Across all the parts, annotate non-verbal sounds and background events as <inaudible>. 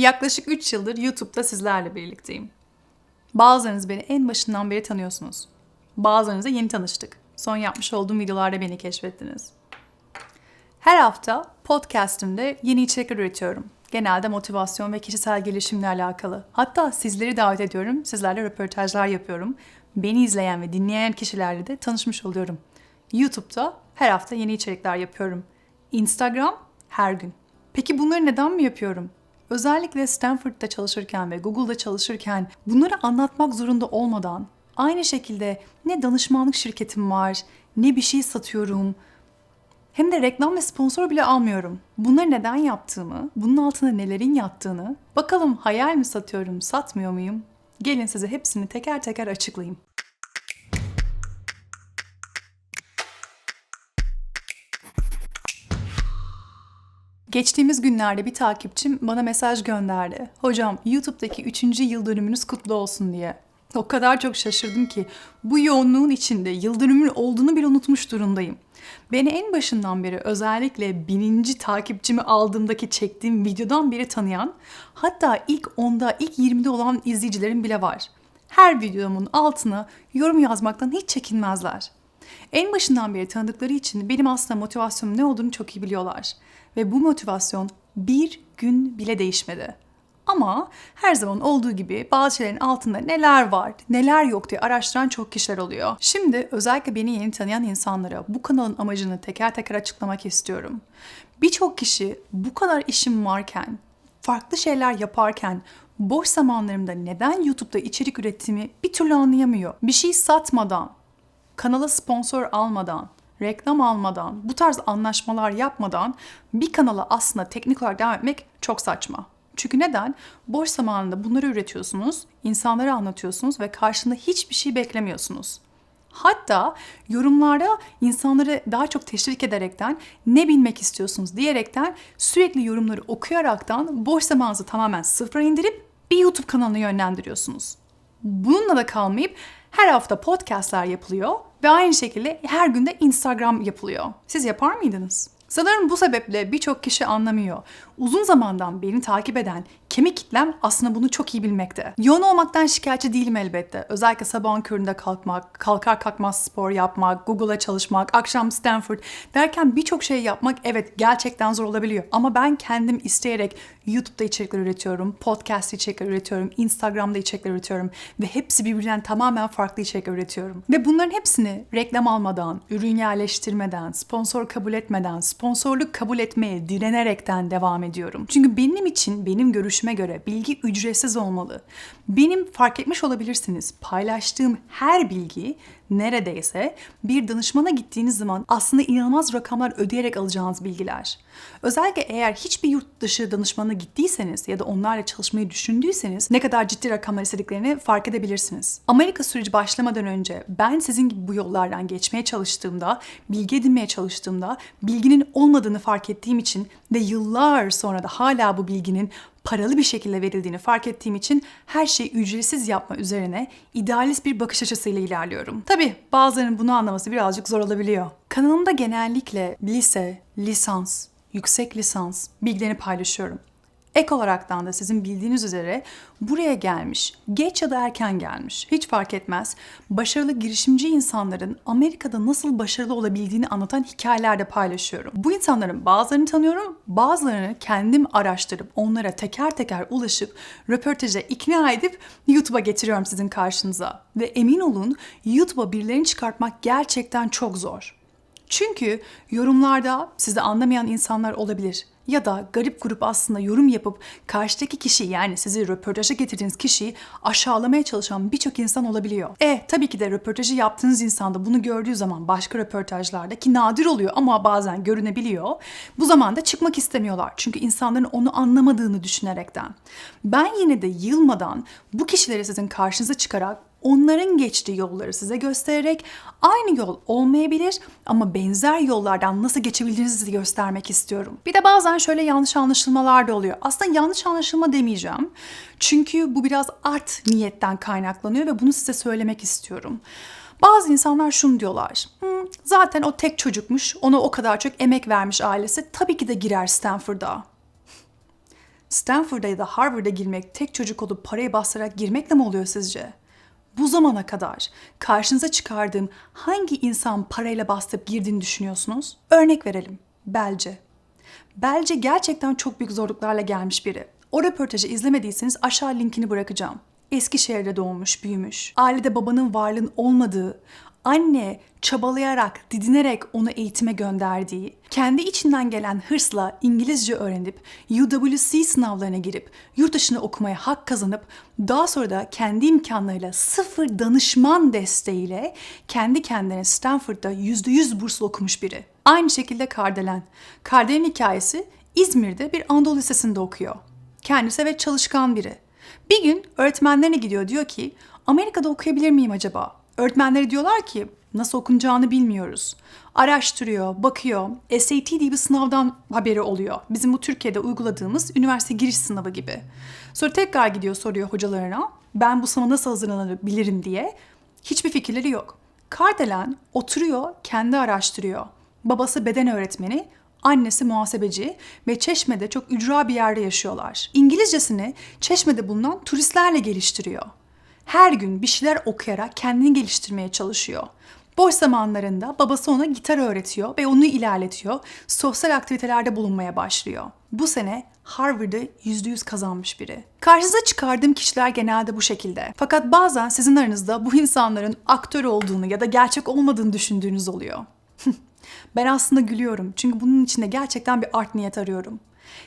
Yaklaşık 3 yıldır YouTube'da sizlerle birlikteyim. Bazılarınız beni en başından beri tanıyorsunuz. Bazılarınızla yeni tanıştık. Son yapmış olduğum videolarda beni keşfettiniz. Her hafta podcast'imde yeni içerikler üretiyorum. Genelde motivasyon ve kişisel gelişimle alakalı. Hatta sizleri davet ediyorum. Sizlerle röportajlar yapıyorum. Beni izleyen ve dinleyen kişilerle de tanışmış oluyorum. YouTube'da her hafta yeni içerikler yapıyorum. Instagram her gün. Peki bunları neden mi yapıyorum? Özellikle Stanford'da çalışırken ve Google'da çalışırken bunları anlatmak zorunda olmadan aynı şekilde ne danışmanlık şirketim var, ne bir şey satıyorum, hem de reklam ve sponsor bile almıyorum. Bunları neden yaptığımı, bunun altında nelerin yattığını, bakalım hayal mi satıyorum, satmıyor muyum? Gelin size hepsini teker teker açıklayayım. Geçtiğimiz günlerde bir takipçim bana mesaj gönderdi. Hocam YouTube'daki 3. yıl dönümünüz kutlu olsun diye. O kadar çok şaşırdım ki bu yoğunluğun içinde yıl dönümün olduğunu bile unutmuş durumdayım. Beni en başından beri özellikle bininci takipçimi aldığımdaki çektiğim videodan beri tanıyan, hatta ilk 10'da, ilk 20'de olan izleyicilerim bile var. Her videomun altına yorum yazmaktan hiç çekinmezler. En başından beri tanıdıkları için benim aslında motivasyonum ne olduğunu çok iyi biliyorlar. Ve bu motivasyon bir gün bile değişmedi. Ama her zaman olduğu gibi bazı şeylerin altında neler var, neler yok diye araştıran çok kişiler oluyor. Şimdi özellikle beni yeni tanıyan insanlara bu kanalın amacını teker teker açıklamak istiyorum. Birçok kişi bu kadar işim varken, farklı şeyler yaparken boş zamanlarımda neden YouTube'da içerik ürettiğimi bir türlü anlayamıyor. Bir şey satmadan, kanala sponsor almadan, reklam almadan, bu tarz anlaşmalar yapmadan bir kanala aslında teknik olarak devam etmek çok saçma. Çünkü neden? Boş zamanında bunları üretiyorsunuz, insanlara anlatıyorsunuz ve karşında hiçbir şey beklemiyorsunuz. Hatta yorumlarda insanları daha çok teşvik ederekten ne bilmek istiyorsunuz diyerekten sürekli yorumları okuyaraktan boş zamanınızı tamamen sıfıra indirip bir YouTube kanalına yönlendiriyorsunuz. Bununla da kalmayıp her hafta podcastler yapılıyor ve aynı şekilde her günde Instagram yapılıyor. Siz yapar mıydınız? Sanırım bu sebeple birçok kişi anlamıyor. Uzun zamandan beni takip eden kemik kitlem aslında bunu çok iyi bilmekte. Yoğun olmaktan şikayetçi değilim elbette. Özellikle sabahın köründe kalkmak, kalkar kalkmaz spor yapmak, Google'a çalışmak, akşam Stanford derken birçok şey yapmak evet gerçekten zor olabiliyor. Ama ben kendim isteyerek YouTube'da içerikler üretiyorum, podcast içerikler üretiyorum, Instagram'da içerikler üretiyorum ve hepsi birbirinden tamamen farklı içerikler üretiyorum. Ve bunların hepsini reklam almadan, ürün yerleştirmeden, sponsor kabul etmeden, sponsorluk kabul etmeye direnerekten devam ediyorum. Çünkü benim için, benim görüşüme göre bilgi ücretsiz olmalı. Benim fark etmiş olabilirsiniz paylaştığım her bilgi neredeyse bir danışmana gittiğiniz zaman aslında inanılmaz rakamlar ödeyerek alacağınız bilgiler. Özellikle eğer hiçbir yurt dışı danışmanına gittiyseniz ya da onlarla çalışmayı düşündüyseniz ne kadar ciddi rakamlar istediklerini fark edebilirsiniz. Amerika süreci başlamadan önce ben sizin gibi bu yollardan geçmeye çalıştığımda, bilgi edinmeye çalıştığımda bilginin olmadığını fark ettiğim için ve yıllar sonra da hala bu bilginin paralı bir şekilde verildiğini fark ettiğim için her şeyi ücretsiz yapma üzerine idealist bir bakış açısıyla ilerliyorum. Tabi bazılarının bunu anlaması birazcık zor olabiliyor. Kanalımda genellikle lise, lisans, yüksek lisans bilgilerini paylaşıyorum. Ek olaraktan da sizin bildiğiniz üzere buraya gelmiş, geç ya da erken gelmiş, hiç fark etmez. Başarılı girişimci insanların Amerika'da nasıl başarılı olabildiğini anlatan hikayeler de paylaşıyorum. Bu insanların bazılarını tanıyorum, bazılarını kendim araştırıp onlara teker teker ulaşıp röportaja ikna edip YouTube'a getiriyorum sizin karşınıza. Ve emin olun YouTube'a birilerini çıkartmak gerçekten çok zor. Çünkü yorumlarda sizi anlamayan insanlar olabilir ya da garip grup aslında yorum yapıp karşıdaki kişi yani sizi röportaja getirdiğiniz kişiyi aşağılamaya çalışan birçok insan olabiliyor. E tabii ki de röportajı yaptığınız insan da bunu gördüğü zaman başka röportajlarda ki nadir oluyor ama bazen görünebiliyor. Bu zaman da çıkmak istemiyorlar. Çünkü insanların onu anlamadığını düşünerekten. Ben yine de yılmadan bu kişileri sizin karşınıza çıkarak onların geçtiği yolları size göstererek aynı yol olmayabilir ama benzer yollardan nasıl geçebildiğinizi göstermek istiyorum. Bir de bazen şöyle yanlış anlaşılmalar da oluyor. Aslında yanlış anlaşılma demeyeceğim. Çünkü bu biraz art niyetten kaynaklanıyor ve bunu size söylemek istiyorum. Bazı insanlar şunu diyorlar. Hmm, zaten o tek çocukmuş, ona o kadar çok emek vermiş ailesi. Tabii ki de girer Stanford'a. Stanford'a ya da Harvard'a girmek tek çocuk olup parayı bastırarak girmekle mi oluyor sizce? Bu zamana kadar karşınıza çıkardığım hangi insan parayla bastırıp girdiğini düşünüyorsunuz? Örnek verelim. Belce. Belce gerçekten çok büyük zorluklarla gelmiş biri. O röportajı izlemediyseniz aşağı linkini bırakacağım. Eskişehir'de doğmuş, büyümüş. Ailede babanın varlığın olmadığı, anne çabalayarak, didinerek onu eğitime gönderdiği, kendi içinden gelen hırsla İngilizce öğrenip UWC sınavlarına girip yurt dışına okumaya hak kazanıp daha sonra da kendi imkanlarıyla sıfır danışman desteğiyle kendi kendine Stanford'da %100 burslu okumuş biri. Aynı şekilde Kardelen. Kardelen'in hikayesi İzmir'de bir Anadolu Lisesi'nde okuyor. Kendisi ve çalışkan biri. Bir gün öğretmenlerine gidiyor diyor ki Amerika'da okuyabilir miyim acaba? Öğretmenleri diyorlar ki nasıl okunacağını bilmiyoruz. Araştırıyor, bakıyor. SAT diye bir sınavdan haberi oluyor. Bizim bu Türkiye'de uyguladığımız üniversite giriş sınavı gibi. Sonra tekrar gidiyor soruyor hocalarına. Ben bu sınava nasıl hazırlanabilirim diye. Hiçbir fikirleri yok. Kardelen oturuyor, kendi araştırıyor. Babası beden öğretmeni, annesi muhasebeci ve Çeşme'de çok ücra bir yerde yaşıyorlar. İngilizcesini Çeşme'de bulunan turistlerle geliştiriyor. Her gün bir şeyler okuyarak kendini geliştirmeye çalışıyor. Boş zamanlarında babası ona gitar öğretiyor ve onu ilerletiyor. Sosyal aktivitelerde bulunmaya başlıyor. Bu sene Harvard'ı %100 kazanmış biri. Karşınıza çıkardığım kişiler genelde bu şekilde. Fakat bazen sizin aranızda bu insanların aktör olduğunu ya da gerçek olmadığını düşündüğünüz oluyor. <laughs> ben aslında gülüyorum çünkü bunun içinde gerçekten bir art niyet arıyorum.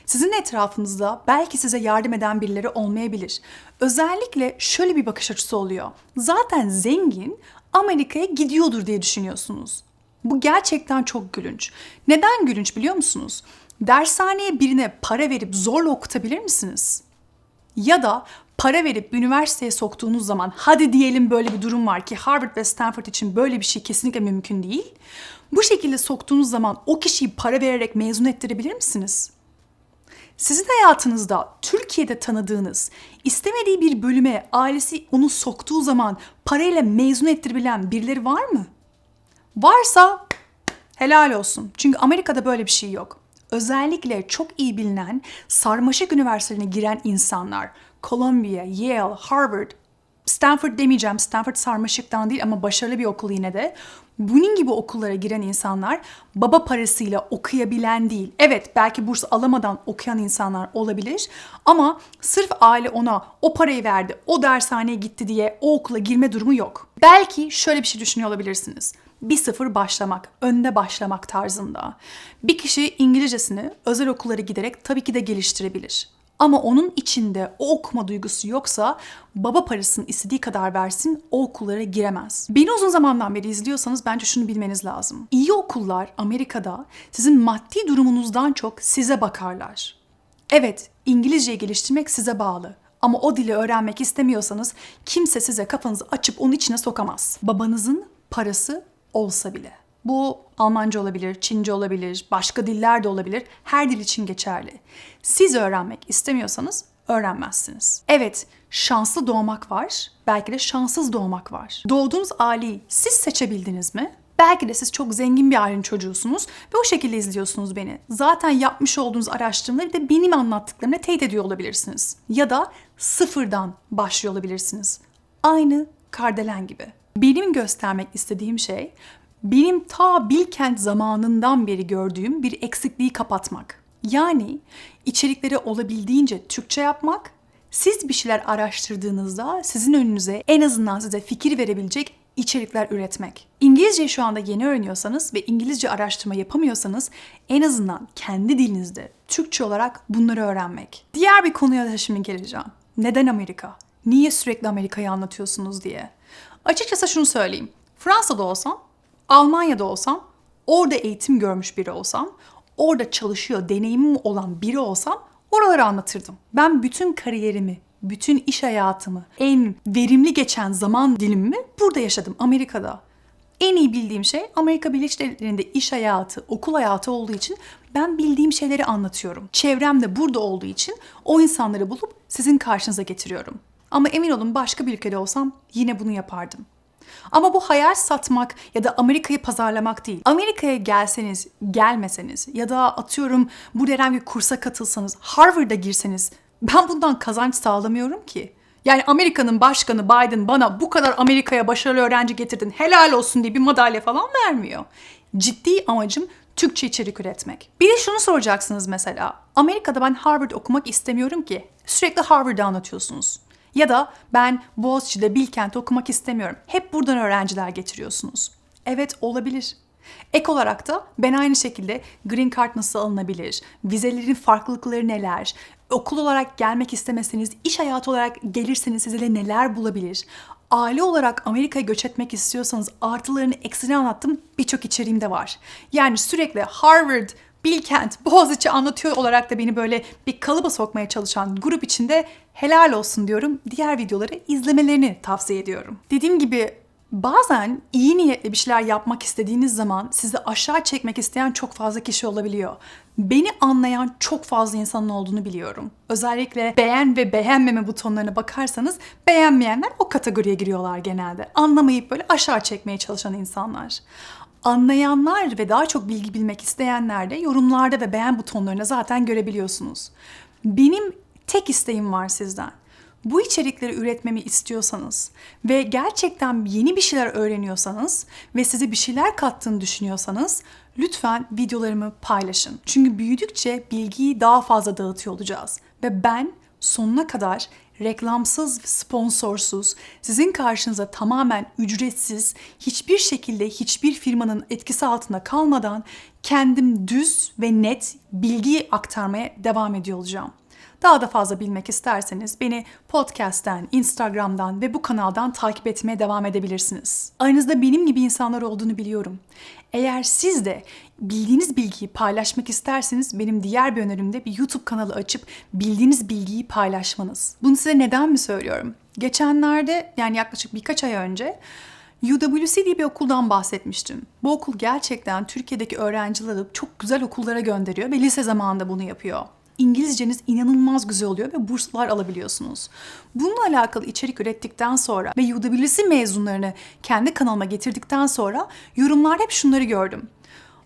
Sizin etrafınızda belki size yardım eden birileri olmayabilir. Özellikle şöyle bir bakış açısı oluyor. Zaten zengin Amerika'ya gidiyordur diye düşünüyorsunuz. Bu gerçekten çok gülünç. Neden gülünç biliyor musunuz? Dershaneye birine para verip zorla okutabilir misiniz? Ya da para verip üniversiteye soktuğunuz zaman hadi diyelim böyle bir durum var ki Harvard ve Stanford için böyle bir şey kesinlikle mümkün değil. Bu şekilde soktuğunuz zaman o kişiyi para vererek mezun ettirebilir misiniz? Sizin hayatınızda Türkiye'de tanıdığınız, istemediği bir bölüme ailesi onu soktuğu zaman parayla mezun ettirebilen birileri var mı? Varsa helal olsun. Çünkü Amerika'da böyle bir şey yok. Özellikle çok iyi bilinen sarmaşık üniversitelerine giren insanlar, Columbia, Yale, Harvard, Stanford demeyeceğim, Stanford sarmaşıktan değil ama başarılı bir okul yine de. Bunun gibi okullara giren insanlar baba parasıyla okuyabilen değil. Evet belki burs alamadan okuyan insanlar olabilir ama sırf aile ona o parayı verdi, o dershaneye gitti diye o okula girme durumu yok. Belki şöyle bir şey düşünüyor olabilirsiniz. Bir sıfır başlamak, önde başlamak tarzında. Bir kişi İngilizcesini özel okullara giderek tabii ki de geliştirebilir. Ama onun içinde o okuma duygusu yoksa baba parasını istediği kadar versin o okullara giremez. Beni uzun zamandan beri izliyorsanız bence şunu bilmeniz lazım. İyi okullar Amerika'da sizin maddi durumunuzdan çok size bakarlar. Evet, İngilizceyi geliştirmek size bağlı. Ama o dili öğrenmek istemiyorsanız kimse size kafanızı açıp onun içine sokamaz. Babanızın parası olsa bile. Bu Almanca olabilir, Çince olabilir, başka diller de olabilir. Her dil için geçerli. Siz öğrenmek istemiyorsanız öğrenmezsiniz. Evet, şanslı doğmak var, belki de şanssız doğmak var. Doğduğunuz aileyi siz seçebildiniz mi? Belki de siz çok zengin bir ailenin çocuğusunuz ve o şekilde izliyorsunuz beni. Zaten yapmış olduğunuz araştırmaları da benim anlattıklarımla teyit ediyor olabilirsiniz. Ya da sıfırdan başlıyor olabilirsiniz. Aynı Kardelen gibi. Benim göstermek istediğim şey benim ta Bilkent zamanından beri gördüğüm bir eksikliği kapatmak. Yani içerikleri olabildiğince Türkçe yapmak, siz bir şeyler araştırdığınızda sizin önünüze en azından size fikir verebilecek içerikler üretmek. İngilizceyi şu anda yeni öğreniyorsanız ve İngilizce araştırma yapamıyorsanız en azından kendi dilinizde Türkçe olarak bunları öğrenmek. Diğer bir konuya da şimdi geleceğim. Neden Amerika? Niye sürekli Amerika'yı anlatıyorsunuz diye. Açıkçası şunu söyleyeyim. Fransa'da olsam Almanya'da olsam, orada eğitim görmüş biri olsam, orada çalışıyor, deneyimim olan biri olsam oraları anlatırdım. Ben bütün kariyerimi, bütün iş hayatımı, en verimli geçen zaman dilimimi burada yaşadım, Amerika'da. En iyi bildiğim şey Amerika Birleşik Devletleri'nde iş hayatı, okul hayatı olduğu için ben bildiğim şeyleri anlatıyorum. Çevrem de burada olduğu için o insanları bulup sizin karşınıza getiriyorum. Ama emin olun başka bir ülkede olsam yine bunu yapardım. Ama bu hayal satmak ya da Amerika'yı pazarlamak değil. Amerika'ya gelseniz, gelmeseniz ya da atıyorum burada herhangi bir kursa katılsanız, Harvard'a girseniz ben bundan kazanç sağlamıyorum ki. Yani Amerika'nın başkanı Biden bana bu kadar Amerika'ya başarılı öğrenci getirdin helal olsun diye bir madalya falan vermiyor. Ciddi amacım Türkçe içerik üretmek. Bir de şunu soracaksınız mesela. Amerika'da ben Harvard okumak istemiyorum ki. Sürekli Harvard'ı anlatıyorsunuz. Ya da ben Boğaziçi'de Bilkent okumak istemiyorum. Hep buradan öğrenciler getiriyorsunuz. Evet olabilir. Ek olarak da ben aynı şekilde green card nasıl alınabilir, vizelerin farklılıkları neler, okul olarak gelmek istemeseniz, iş hayatı olarak gelirseniz size neler bulabilir, aile olarak Amerika'ya göç etmek istiyorsanız artılarını eksilerini anlattım birçok içeriğimde var. Yani sürekli Harvard, Bilkent, Boğaziçi anlatıyor olarak da beni böyle bir kalıba sokmaya çalışan grup içinde helal olsun diyorum. Diğer videoları izlemelerini tavsiye ediyorum. Dediğim gibi Bazen iyi niyetli bir şeyler yapmak istediğiniz zaman sizi aşağı çekmek isteyen çok fazla kişi olabiliyor. Beni anlayan çok fazla insanın olduğunu biliyorum. Özellikle beğen ve beğenmeme butonlarına bakarsanız beğenmeyenler o kategoriye giriyorlar genelde. Anlamayıp böyle aşağı çekmeye çalışan insanlar. Anlayanlar ve daha çok bilgi bilmek isteyenler de yorumlarda ve beğen butonlarına zaten görebiliyorsunuz. Benim tek isteğim var sizden bu içerikleri üretmemi istiyorsanız ve gerçekten yeni bir şeyler öğreniyorsanız ve size bir şeyler kattığını düşünüyorsanız lütfen videolarımı paylaşın. Çünkü büyüdükçe bilgiyi daha fazla dağıtıyor olacağız ve ben sonuna kadar reklamsız, sponsorsuz, sizin karşınıza tamamen ücretsiz, hiçbir şekilde hiçbir firmanın etkisi altında kalmadan kendim düz ve net bilgiyi aktarmaya devam ediyor olacağım. Daha da fazla bilmek isterseniz beni podcast'ten, Instagram'dan ve bu kanaldan takip etmeye devam edebilirsiniz. Aranızda benim gibi insanlar olduğunu biliyorum. Eğer siz de bildiğiniz bilgiyi paylaşmak isterseniz benim diğer bir önerimde bir YouTube kanalı açıp bildiğiniz bilgiyi paylaşmanız. Bunu size neden mi söylüyorum? Geçenlerde yani yaklaşık birkaç ay önce UWC diye bir okuldan bahsetmiştim. Bu okul gerçekten Türkiye'deki öğrencileri çok güzel okullara gönderiyor ve lise zamanında bunu yapıyor. İngilizceniz inanılmaz güzel oluyor ve burslar alabiliyorsunuz. Bununla alakalı içerik ürettikten sonra ve UWC mezunlarını kendi kanalıma getirdikten sonra yorumlarda hep şunları gördüm.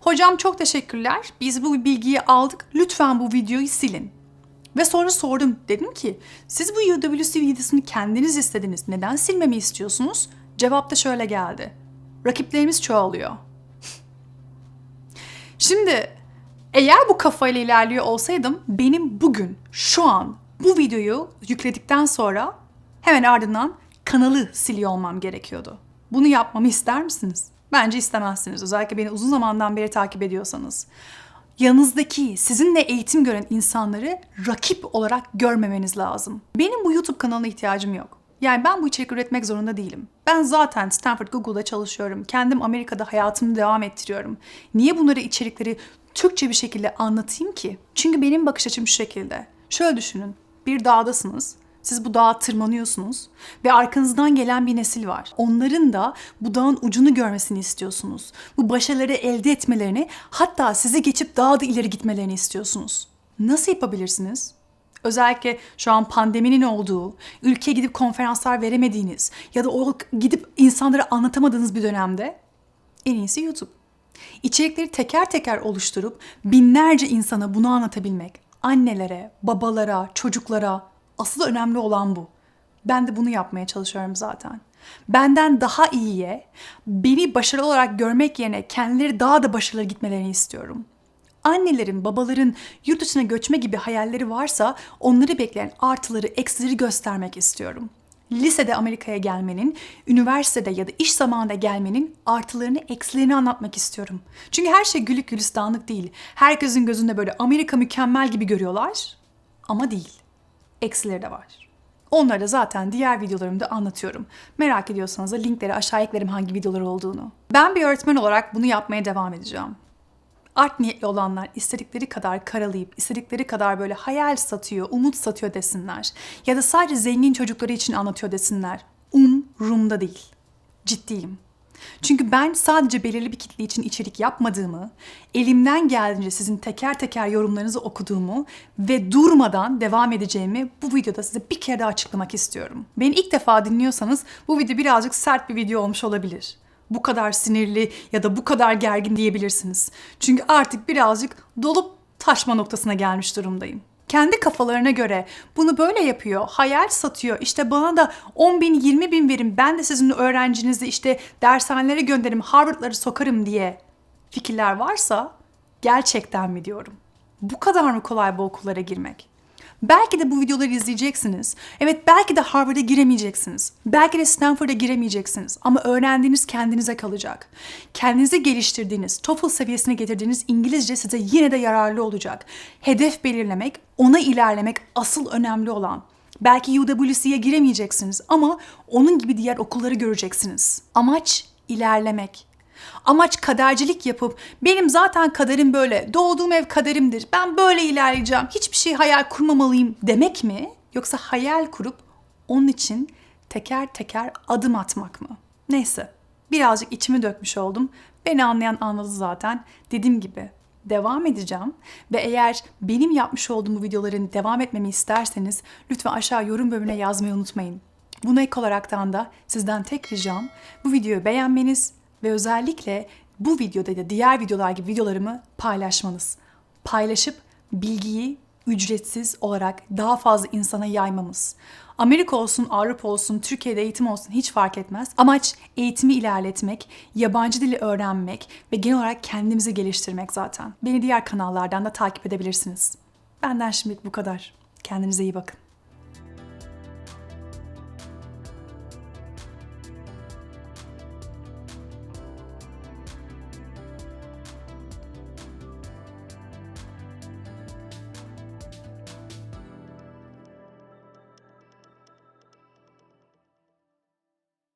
Hocam çok teşekkürler. Biz bu bilgiyi aldık. Lütfen bu videoyu silin. Ve sonra sordum. Dedim ki siz bu UWC videosunu kendiniz istediniz. Neden silmemi istiyorsunuz? Cevap da şöyle geldi. Rakiplerimiz çoğalıyor. <laughs> Şimdi eğer bu kafayla ilerliyor olsaydım benim bugün şu an bu videoyu yükledikten sonra hemen ardından kanalı siliyor olmam gerekiyordu. Bunu yapmamı ister misiniz? Bence istemezsiniz. Özellikle beni uzun zamandan beri takip ediyorsanız. Yanınızdaki, sizinle eğitim gören insanları rakip olarak görmemeniz lazım. Benim bu YouTube kanalına ihtiyacım yok. Yani ben bu içerik üretmek zorunda değilim. Ben zaten Stanford Google'da çalışıyorum. Kendim Amerika'da hayatımı devam ettiriyorum. Niye bunları içerikleri Türkçe bir şekilde anlatayım ki? Çünkü benim bakış açım şu şekilde. Şöyle düşünün. Bir dağdasınız. Siz bu dağa tırmanıyorsunuz ve arkanızdan gelen bir nesil var. Onların da bu dağın ucunu görmesini istiyorsunuz. Bu başarıları elde etmelerini, hatta sizi geçip daha da ileri gitmelerini istiyorsunuz. Nasıl yapabilirsiniz? Özellikle şu an pandeminin olduğu, ülkeye gidip konferanslar veremediğiniz ya da o gidip insanlara anlatamadığınız bir dönemde en iyisi YouTube. İçerikleri teker teker oluşturup binlerce insana bunu anlatabilmek, annelere, babalara, çocuklara asıl önemli olan bu. Ben de bunu yapmaya çalışıyorum zaten. Benden daha iyiye, beni başarılı olarak görmek yerine kendileri daha da başarılı gitmelerini istiyorum. Annelerin, babaların yurt dışına göçme gibi hayalleri varsa onları bekleyen artıları, eksileri göstermek istiyorum lisede Amerika'ya gelmenin, üniversitede ya da iş zamanında gelmenin artılarını, eksilerini anlatmak istiyorum. Çünkü her şey gülük gülistanlık değil. Herkesin gözünde böyle Amerika mükemmel gibi görüyorlar ama değil. Eksileri de var. Onları da zaten diğer videolarımda anlatıyorum. Merak ediyorsanız da linkleri aşağı eklerim hangi videolar olduğunu. Ben bir öğretmen olarak bunu yapmaya devam edeceğim art niyetli olanlar istedikleri kadar karalayıp istedikleri kadar böyle hayal satıyor, umut satıyor desinler. Ya da sadece zengin çocukları için anlatıyor desinler. Umrumda değil. Ciddiyim. Çünkü ben sadece belirli bir kitle için içerik yapmadığımı, elimden geldiğince sizin teker teker yorumlarınızı okuduğumu ve durmadan devam edeceğimi bu videoda size bir kere daha açıklamak istiyorum. Beni ilk defa dinliyorsanız bu video birazcık sert bir video olmuş olabilir. Bu kadar sinirli ya da bu kadar gergin diyebilirsiniz. Çünkü artık birazcık dolup taşma noktasına gelmiş durumdayım. Kendi kafalarına göre bunu böyle yapıyor, hayal satıyor. İşte bana da 10 bin, 20 bin verin, ben de sizin öğrencinizi işte dershanelere gönderirim, Harvard'ları sokarım diye fikirler varsa gerçekten mi diyorum? Bu kadar mı kolay bu okullara girmek? Belki de bu videoları izleyeceksiniz. Evet belki de Harvard'a giremeyeceksiniz. Belki de Stanford'a giremeyeceksiniz. Ama öğrendiğiniz kendinize kalacak. Kendinizi geliştirdiğiniz, TOEFL seviyesine getirdiğiniz İngilizce size yine de yararlı olacak. Hedef belirlemek, ona ilerlemek asıl önemli olan. Belki UWC'ye giremeyeceksiniz ama onun gibi diğer okulları göreceksiniz. Amaç ilerlemek. Amaç kadercilik yapıp benim zaten kaderim böyle, doğduğum ev kaderimdir, ben böyle ilerleyeceğim, hiçbir şey hayal kurmamalıyım demek mi? Yoksa hayal kurup onun için teker teker adım atmak mı? Neyse, birazcık içimi dökmüş oldum. Beni anlayan anladı zaten. Dediğim gibi devam edeceğim ve eğer benim yapmış olduğum bu videoların devam etmemi isterseniz lütfen aşağı yorum bölümüne yazmayı unutmayın. Buna ek olaraktan da sizden tek ricam bu videoyu beğenmeniz ve özellikle bu videoda da diğer videolar gibi videolarımı paylaşmanız. Paylaşıp bilgiyi ücretsiz olarak daha fazla insana yaymamız. Amerika olsun, Avrupa olsun, Türkiye'de eğitim olsun hiç fark etmez. Amaç eğitimi ilerletmek, yabancı dili öğrenmek ve genel olarak kendimizi geliştirmek zaten. Beni diğer kanallardan da takip edebilirsiniz. Benden şimdilik bu kadar. Kendinize iyi bakın.